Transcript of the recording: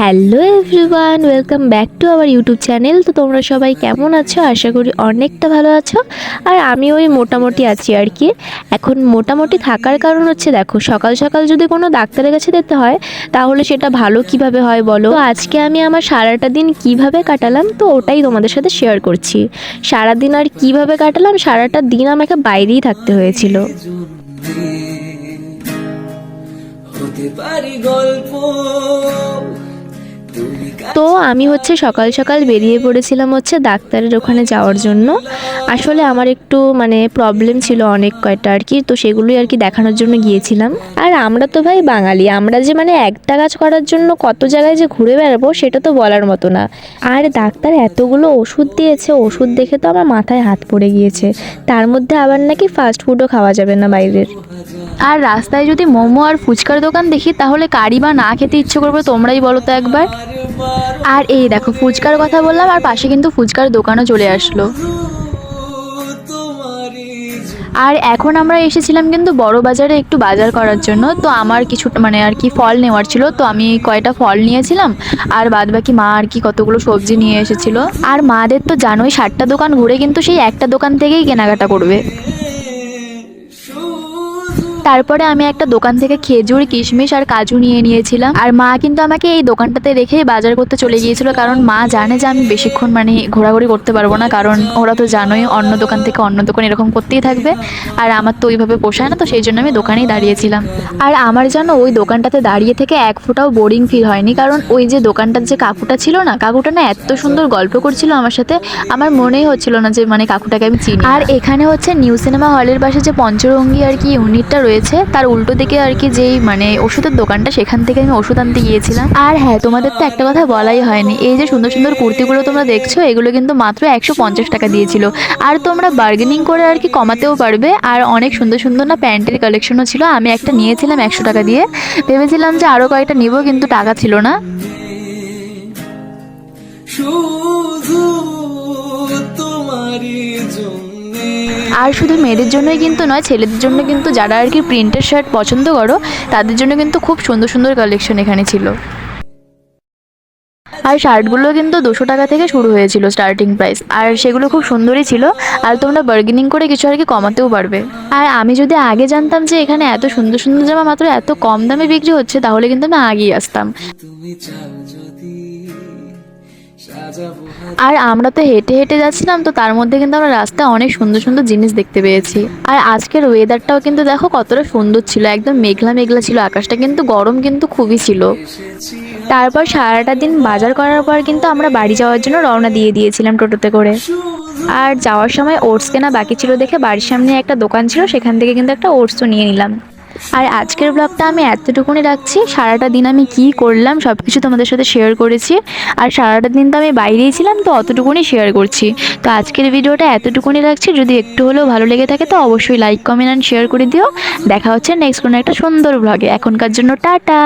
Hello everyone, welcome back to our YouTube channel. তো তোমরা সবাই কেমন আছো? আশা করি অনেকটা ভালো আছো। আর আমি ওই মোটামুটি আছি আর কি। এখন মোটামুটি থাকার কারণ হচ্ছে, দেখো, সকাল সকাল যদি কোনো ডাক্তারের কাছে যেতে হয়, তাহলে সেটা ভালো কীভাবে হয় বলো? আজকে আমি আমার সারাটা দিন কীভাবে কাটালাম, তো ওটাই তোমাদের সাথে শেয়ার করছি। সারাদিন আর কীভাবে কাটালাম, সারাটা দিন আমাকে বাইরেই থাকতে হয়েছিল। হতে পারি গল্প through তো আমি হচ্ছে সকাল সকাল বেরিয়ে পড়েছিলাম হচ্ছে ডাক্তারের ওখানে যাওয়ার জন্য। আসলে আমার একটু মানে প্রবলেম ছিল অনেক কয়টা আর কি, তো সেগুলোই আর কি দেখানোর জন্য গিয়েছিলাম। আর আমরা তো ভাই বাঙালি, আমরা যে মানে একটা কাজ করার জন্য কত জায়গায় যে ঘুরে বেড়াবো সেটা তো বলার মতো না। আর ডাক্তার এতগুলো ওষুধ দিয়েছে, ওষুধ দেখে তো আমার মাথায় হাত পড়ে গিয়েছে। তার মধ্যে আবার নাকি ফাস্ট ফুডও খাওয়া যাবে না বাইরের। আর রাস্তায় যদি মোমো আর ফুচকার দোকান দেখি, তাহলে কারি বা না খেতে ইচ্ছে করবে তোমরাই বলো তো একবার। আর এই দেখো, ফুচকার কথা বললাম, আর পাশে কিন্তু ফুচকার দোকানও চলে আসলো। আর এখন আমরা এসেছিলাম কিন্তু বড় বাজারে একটু বাজার করার জন্য, তো আমার কিছু মানে আর কি ফল নেওয়ার ছিল, তো আমি কয়টা ফল নিয়েছিলাম, আর বাদ বাকি মা আর কি কতগুলো সবজি নিয়ে এসেছিল। আর মাদের তো জানোই ষাটটা দোকান ঘুরে কিন্তু সেই একটা দোকান থেকেই কেনাকাটা করবে। তারপরে আমি একটা দোকান থেকে খেজুর, কিশমিশ আর কাজু নিয়ে নিয়েছিলাম। আর মা কিন্তু আমাকে এই দোকানটাতে রেখে বাজার করতে চলে গিয়েছিল, কারণ মা জানে যে আমি বেশিক্ষণ মানে ঘোরাঘুরি করতে পারব না, কারণ ওরা তো জানোই অন্য দোকান থেকে অন্য দোকান এরকম করতেই থাকবে। আর আমার তো ওইভাবে পোষায় না, তো সেই জন্য আমি দোকানেই দাঁড়িয়েছিলাম। আর আমার যেন ওই দোকানটাতে দাঁড়িয়ে থেকে এক ফোঁটাও বোরিং ফিল হয়নি, কারণ ওই যে দোকানটার যে কাকুটা ছিল না, কাকুটা না এত সুন্দর গল্প করছিল আমার সাথে, আমার মনেই হচ্ছিল না যে মানে কাকুটাকে আমি চিনি। আর এখানে হচ্ছে নিউ সিনেমা হলের পাশে যে পঞ্চরঙ্গি আর কি ইউনিটটা রয়েছে তার উল্টো দিকে আর কি যেই মানে ওষুধের দোকানটা, সেখান থেকে আমি ওষুধ আনতে গিয়েছিলাম। আর হ্যাঁ তোমাদের তো একটা কথা বলাই হয়নি। এই যে সুন্দর সুন্দর কুর্তিগুলো তোমরা দেখছ, এগুলো কিন্তু মাত্র একশো পঞ্চাশ টাকা দিয়েছিল। আর তোমরা বার্গেনিং করে আর কি কমাতেও পারবে। আর অনেক সুন্দর সুন্দর না প্যান্টের কালেকশনও ছিল। আমি একটা নিয়েছিলাম একশো টাকা দিয়ে। ভেবেছিলাম যে আরও কয়েকটা নিব, কিন্তু টাকা ছিল না। আর শুধু মেয়েদের জন্যই কিন্তু নয়, ছেলেদের জন্য কিন্তু যারা আর কি প্রিন্টের শার্ট পছন্দ করো, তাদের জন্য কিন্তু খুব সুন্দর সুন্দর কালেকশন এখানে ছিল। আর শার্টগুলো কিন্তু দুশো টাকা থেকে শুরু হয়েছিল স্টার্টিং প্রাইস আর সেগুলো খুব সুন্দরই ছিল, আর তোমরা বার্গেনিং করে কিছু আর কি কমাতেও পারবে। আর আমি যদি আগে জানতাম যে এখানে এত সুন্দর সুন্দর জামা মাত্র এত কম দামে বিক্রি হচ্ছে, তাহলে কিন্তু আমি আগেই আসতাম। আর আমরা তো হেঁটে হেঁটে যাচ্ছিলাম, তো তার মধ্যে কিন্তু আমরা রাস্তায় অনেক সুন্দর সুন্দর জিনিস দেখতে পেয়েছি। আর আজকের ওয়েদারটাও কিন্তু দেখো কতটা সুন্দর ছিল, একদম মেঘলা মেঘলা ছিল, আকাশটা কিন্তু গরম কিন্তু খুবই ছিল। তারপর সারাটা দিন বাজার করার পর কিন্তু আমরা বাড়ি যাওয়ার জন্য রওনা দিয়ে দিয়েছিলাম টোটোতে করে। আর যাওয়ার সময় ওটস কেনা বাকি ছিল দেখে বাড়ির সামনে একটা দোকান ছিল, সেখান থেকে কিন্তু একটা ওটসও নিয়ে নিলাম। আর আজকের ব্লগটা আমি এতটুকুনি রাখছি। সারাটা দিন আমি কি করলাম সব কিছু তোমাদের সাথে শেয়ার করেছি। আর সারাটা দিন তো আমি বাইরেই ছিলাম, তো অতটুকুনি শেয়ার করছি। তো আজকের ভিডিওটা এতটুকুনি রাখছি। যদি একটু হলেও ভালো লেগে থাকে, তো অবশ্যই লাইক কমেন্ট অ্যান্ড শেয়ার করে দিও। দেখা হচ্ছে নেক্সট কোনো একটা সুন্দর ব্লগে এখনকার জন্য টাটা!